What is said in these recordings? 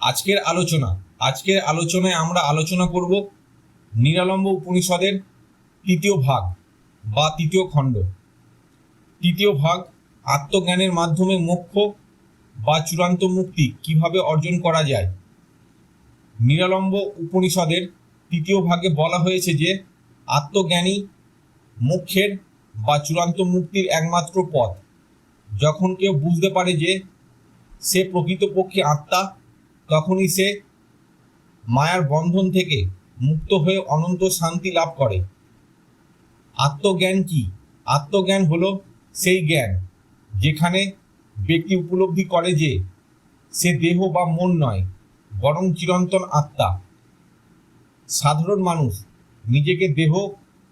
আজকের আলোচনা, আজকের আলোচনায় আমরা আলোচনা করব নিরালম্ব উপনিষদের তৃতীয় ভাগ বা তৃতীয় খণ্ড। তৃতীয় ভাগ আত্মজ্ঞানের মাধ্যমে মোক্ষ বা চূড়ান্ত মুক্তি কীভাবে অর্জন করা যায়? নিরালম্ব উপনিষদের তৃতীয় ভাগে বলা হয়েছে যে আত্মজ্ঞানী মোক্ষের বা চূড়ান্ত মুক্তির একমাত্র পথ। যখন কেউ বুঝতে পারে যে, সে প্রকৃতপক্ষে আত্মা তখনই সে মায়ার বন্ধন থেকে মুক্ত হয়ে অনন্ত শান্তি লাভ করে। আত্মজ্ঞান কি? আত্মজ্ঞান হলো সেই জ্ঞান যেখানে ব্যক্তি উপলব্ধি করে যে সে দেহ বা মন নয়, বরং চিরন্তন আত্মা। সাধারণ মানুষ নিজেকে দেহ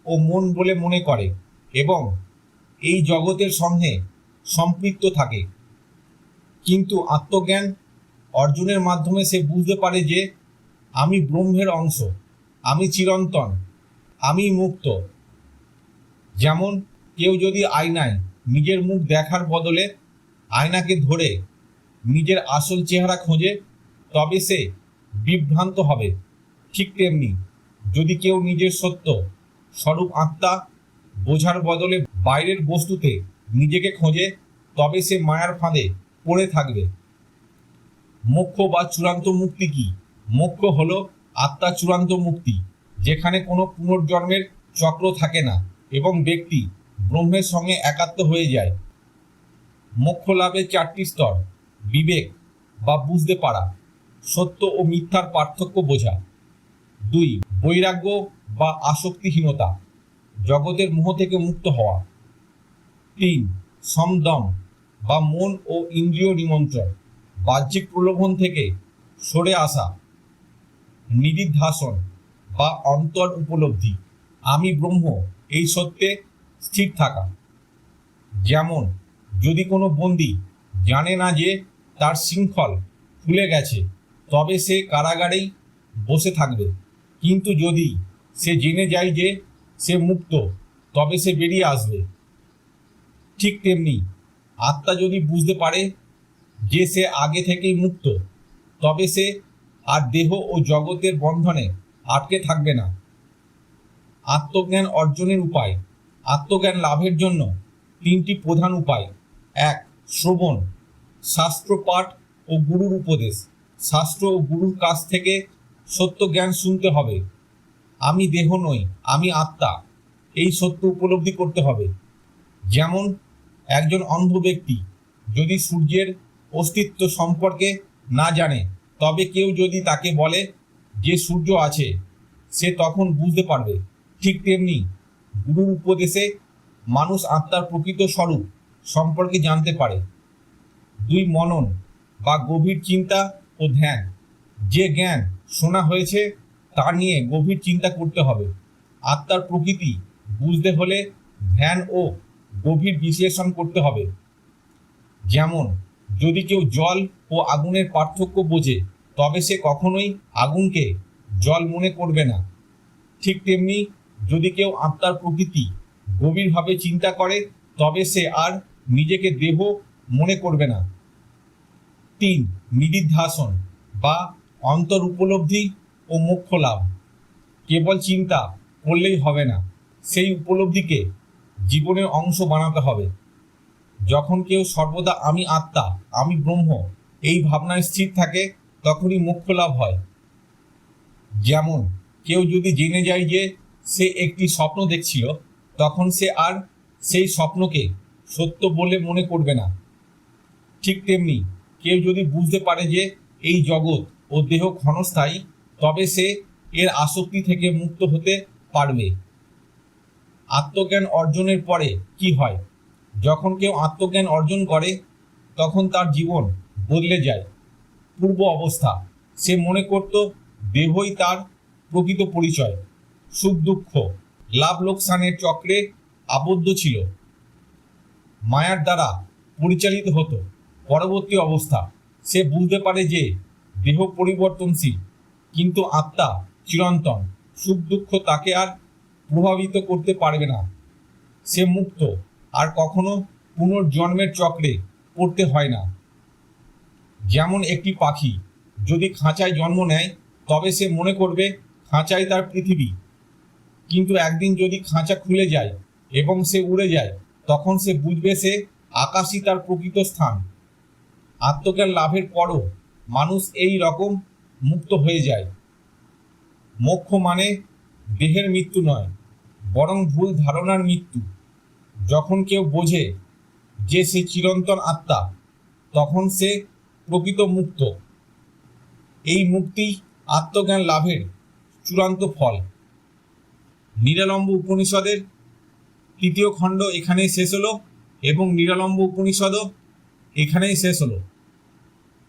ও মন বলে মনে করে এবং এই জগতের সঙ্গে সম্পৃক্ত থাকে। কিন্তু আত্মজ্ঞান অর্জনের মাধ্যমে সে বুঝতে পারে যে আমি ব্রহ্মের অংশ, আমি চিরন্তন, আমি মুক্ত। যেমন কেউ যদি আয়নায় নিজের মুখ দেখার বদলে আয়নাকে ধরে নিজের আসল চেহারা খোঁজে, তবে সে বিভ্রান্ত হবে। ঠিক তেমনি যদি কেউ নিজের সত্য, স্বরূপ আত্মা বোঝার বদলে বাইরের বস্তুতে নিজেকে খোঁজে, তবে সে মায়ার ফাঁদে পড়ে থাকবে। মোক্ষ বা চূড়ান্ত মুক্তি কি? মোক্ষ হল আত্মা চূড়ান্ত মুক্তি, যেখানে কোনো পুনর্জন্মের চক্র থাকে না এবং ব্যক্তি ব্রহ্মের সঙ্গে একাত্ম হয়ে যায়। মোক্ষ লাভের চারটি স্তর, বিবেক বা বুঝতে পারা, সত্য ও মিথ্যার পার্থক্য বোঝা। দুই, বৈরাগ্য বা আসক্তিহীনতা, জগতের মোহ থেকে মুক্ত হওয়া। তিন, সমদম বা মন ও ইন্দ্রিয় নিমন্ত্রণ। বাহ্যিক প্রলোভন থেকে সরে আসা নিদিধ্যাসন বা অন্তর উপলব্ধি। আমি ব্রহ্ম, এই সত্যে স্থির থাকা। যেমন, যদি কোনো বন্দি জানে না যে তার শৃঙ্খল খুলে গেছে, তবে সে কারাগারেই বসে থাকবে। কিন্তু যদি সে জেনে যায় যে সে মুক্ত, তবে সে বেরিয়ে আসবে। ঠিক তেমনি আত্মা যদি বুঝতে পারে যে সে আগে থেকেই মুক্ত, তবে সে আর দেহ ও জগতের বন্ধনে আটকে থাকবে না। আত্মজ্ঞান অর্জনের উপায়, আত্মজ্ঞান লাভের জন্য তিনটি প্রধান উপায়। এক, শ্রবণ, শাস্ত্র পাঠ ও গুরুর উপদেশ। শাস্ত্র ও গুরুর কাছ থেকে সত্য জ্ঞান শুনতে হবে। আমি দেহ নই, আমি আত্মা, এই সত্য উপলব্ধি করতে হবে। যেমন একজন অন্ধ ব্যক্তি যদি সূর্যের অস্তিত্ব সম্পর্কে না জানে, তবে কেউ যদি তাকে বলে যে সূর্য আছে, সে তখন বুঝতে পারবে। ঠিক তেমনি গুরুর উপদেশে মানুষ আত্মার প্রকৃত স্বরূপ সম্পর্কে জানতে পারে। দুই মনন বা গভীর চিন্তা ও ধ্যান, যে জ্ঞান শোনা হয়েছে, তা নিয়ে গভীর চিন্তা করতে হবে। আত্মার প্রকৃতি বুঝতে হলে ধ্যান ও গভীর বিশ্লেষণ করতে হবে। যেমন যদি কেউ জল ও আগুনের পার্থক্য বোঝে, তবে সে কখনোই আগুনকে জল মনে করবে না। ঠিক তেমনি যদি কেউ আত্মার প্রকৃতি গভীরভাবে চিন্তা করে, তবে সে আর নিজেকে দেহ মনে করবে না। তিন, নিদিধ্যাসন বা অন্তর উপলব্ধি ও মোক্ষ লাভ কেবল চিন্তা করলেই হবে না, সেই উপলব্ধিকে জীবনের অংশ বানাতে হবে। যখন কেউ সর্বদা আমি আত্মা, আমি ব্রহ্ম, এই ভাবনায় স্থির থাকে, তখনই মোক্ষ লাভ হয়। যেমন, কেউ যদি জেনে যায় যে সে একটি স্বপ্ন দেখছিল, তখন সে আর সেই স্বপ্নকে সত্য বলে মনে করবে না। ঠিক তেমনি, কেউ যদি বুঝতে পারে যে এই জগৎ ও দেহ ক্ষণস্থায়ী, তবে সে এর আসক্তি থেকে মুক্ত হতে পারবে। আত্মজ্ঞান অর্জনের পরে কি হয়? যখন কেউ আত্মজ্ঞান অর্জন করে, তখন তার জীবন বদলে যায়। পূর্ব অবস্থা। সে মনে করত, দেহই তার প্রকৃত পরিচয়। সুখ দুঃখ, লাভ লোকসানের চক্রে আবদ্ধ ছিল। মায়ার দ্বারা পরিচালিত হতো। পরবর্তী অবস্থা। সে বুঝতে পারে যে, দেহ পরিবর্তনশীল, কিন্তু আত্মা চিরন্তন। সুখ দুঃখ তাকে আর প্রভাবিত করতে পারবে না। সে মুক্ত আর কখনো পুনর্জন্মের চক্রে পড়তে হয় না। যেমন একটি পাখি যদি খাঁচায় জন্ম নেয়, তবে সে মনে করবে খাঁচাই তার পৃথিবী। কিন্তু একদিন যদি খাঁচা খুলে যায় এবং সে উড়ে যায়, তখন সে বুঝবে সে আকাশই তার প্রকৃত স্থান। আত্মজ্ঞান লাভের পরও মানুষ এই রকম মুক্ত হয়ে যায়। মোক্ষ মানে দেহের মৃত্যু নয়, বরং ভুল ধারণার মৃত্যু। যখন কেউ বোঝে যে সে চিরন্তন আত্মা, তখন সে প্রকৃত মুক্ত। এই মুক্তি আত্মজ্ঞান লাভের চূড়ান্ত ফল। নিরালম্ব উপনিষদের তৃতীয় খণ্ড এখানেই শেষ হলো এবং নিরালম্ব উপনিষদও এখানেই শেষ হলো।